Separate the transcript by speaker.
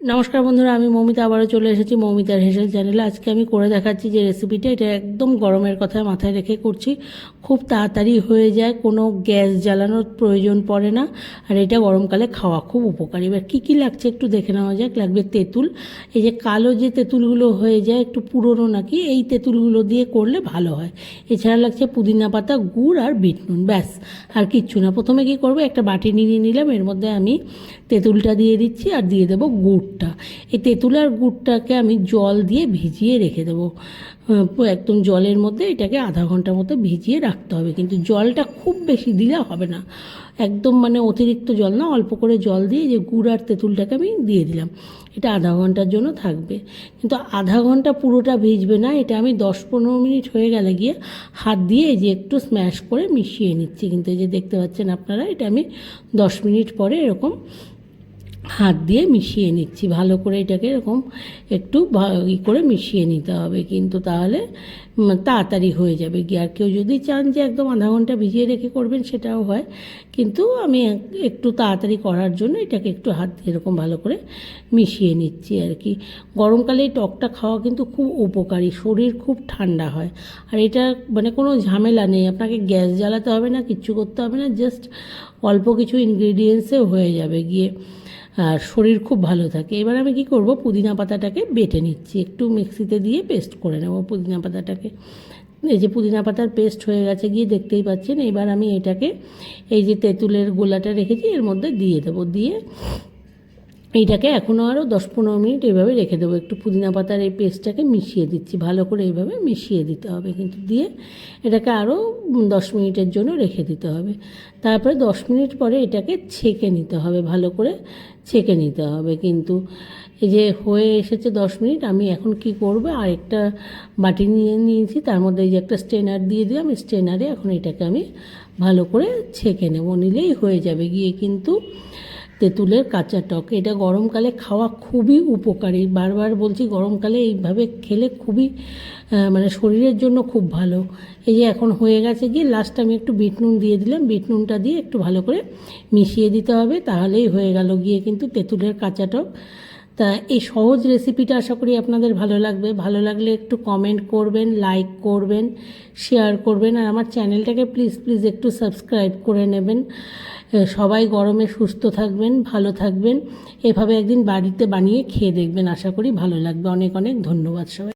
Speaker 1: নমস্কার বন্ধুরা, আমি মৌমিতা, আবারও চলে এসেছি মৌমিতার হেসেল চ্যানেলে। আজকে আমি করে দেখাচ্ছি যে রেসিপিটা এটা একদম গরমের কথা মাথায় রেখে করছি। খুব তাড়াতাড়ি হয়ে যায়, কোনো গ্যাস জ্বালানোর প্রয়োজন পড়ে না। আর এটা গরমকালে খাওয়া খুব উপকারী। এবার কী কী লাগছে একটু দেখে নেওয়া যাক। লাগবে তেঁতুল। এই যে কালো যে তেঁতুলগুলো হয়ে যায়, একটু পুরনো নাকি, এই তেঁতুলগুলো দিয়ে করলে ভালো হয়। এছাড়া লাগছে পুদিনা পাতা, গুড় আর বিট নুন ব্যাস। আর কিচ্ছু না। প্রথমে কি করব, একটা বাটি নিয়ে নিলাম। এর মধ্যে আমি তেঁতুলটা দিয়ে দিচ্ছি আর দিয়ে দেবো গুড়টা। এই তেঁতুল আর গুড়টাকে আমি জল দিয়ে ভিজিয়ে রেখে দেবো। একদম জলের মধ্যে এটাকে আধা ঘণ্টার মতো ভিজিয়ে রাখতে হবে। কিন্তু জলটা খুব বেশি দিলে হবে না। একদম মানে অতিরিক্ত জল না, অল্প করে জল দিয়ে যে গুড় আর তেঁতুলটাকে আমি দিয়ে দিলাম। এটা আধা ঘণ্টার জন্য থাকবে। কিন্তু আধা ঘণ্টা পুরোটা ভিজবে না, এটা আমি দশ পনেরো মিনিট হয়ে গেলে গিয়ে হাত দিয়ে এই যে একটু স্ম্যাশ করে মিশিয়ে নিচ্ছি। কিন্তু এই যে দেখতে পাচ্ছেন আপনারা, এটা আমি দশ মিনিট পরে এরকম হাত দিয়ে মিশিয়ে নিচ্ছি। ভালো করে এটাকে এরকম একটু ই করে মিশিয়ে নিতে হবে। কিন্তু তাহলে তাড়াতাড়ি হয়ে যাবে। গিয়ে আর কেউ যদি চান যে একদম আধা ঘণ্টা ভিজিয়ে রেখে করবেন, সেটাও হয়। কিন্তু আমি একটু তাড়াতাড়ি করার জন্য এটাকে একটু হাত দিয়ে এরকম ভালো করে মিশিয়ে নিচ্ছি আর কি। গরমকালে এই টকটা খাওয়া কিন্তু খুব উপকারী। শরীর খুব ঠান্ডা হয়। আর এটা মানে কোনো ঝামেলা নেই। আপনাকে গ্যাস জ্বালাতে হবে না, কিচ্ছু করতে হবে না। জাস্ট অল্প কিছু ইনগ্রিডিয়েন্টসে হয়ে যাবে। গিয়ে আর শরীর খুব ভালো থাকে। এবার আমি কি করব? পুদিনা পাতাটাকে বেটে নিচ্ছি। একটু মিক্সিতে দিয়ে পেস্ট করে নেব পুদিনা পাতাটাকে। এই যে পুদিনা পাতার পেস্ট হয়ে গেছে, গিয়ে দেখতেই পাচ্ছেন। এবার আমি এটাকে এই যে তেঁতুলের গোলাটা রেখেছি, এর মধ্যে দিয়ে দেবো। দিয়ে এইটাকে এখনও আরও দশ পনেরো মিনিট এইভাবে রেখে দেবো। একটু পুদিনা পাতার এই পেস্টটাকে মিশিয়ে দিচ্ছি, ভালো করে এইভাবে মিশিয়ে দিতে হবে কিন্তু দিয়ে এটাকে আরও দশ মিনিটের জন্য রেখে দিতে হবে। তারপরে দশ মিনিট পরে এটাকে ছেঁকে নিতে হবে, ভালো করে ছেঁকে নিতে হবে কিন্তু। এই যে হয়ে এসেছে দশ মিনিট, আমি এখন কি করব? আরেকটা বাটি নিয়ে নিয়েছি, তার মধ্যে এই যে একটা স্ট্রেনার দিয়ে দিলাম স্ট্রেনারে এখন এটাকে আমি ভালো করে ছেঁকে নেব, নিলেই হয়ে যাবে। গিয়ে কিন্তু তেঁতুলের কাঁচা টক, এটা গরমকালে খাওয়া খুবই উপকারী। বারবার বলছি গরমকালে এইভাবে খেলে খুবই মানে শরীরের জন্য খুব ভালো। এই যে এখন হয়ে গেছে গিয়ে লাস্ট আমি একটু বিট নুন দিয়ে দিলাম। বিট নুনটা দিয়ে একটু ভালো করে মিশিয়ে দিতে হবে, তাহলেই হয়ে গেল গিয়ে কিন্তু তেঁতুলের কাঁচা টক। তা এই সহজ রেসিপিটা আশা করি আপনাদের ভালো লাগবে। ভালো লাগলে একটু কমেন্ট করবেন লাইক করবেন শেয়ার করবেন, আর আমার চ্যানেলটাকে প্লিজ প্লিজ একটু সাবস্ক্রাইব করে নেবেন। সবাই গরমে সুস্থ থাকবেন, ভালো থাকবেন। এভাবে একদিন বাড়িতে বানিয়ে খেয়ে দেখবেন। আশা করি ভালো লাগবে। অনেক অনেক ধন্যবাদ সবাই।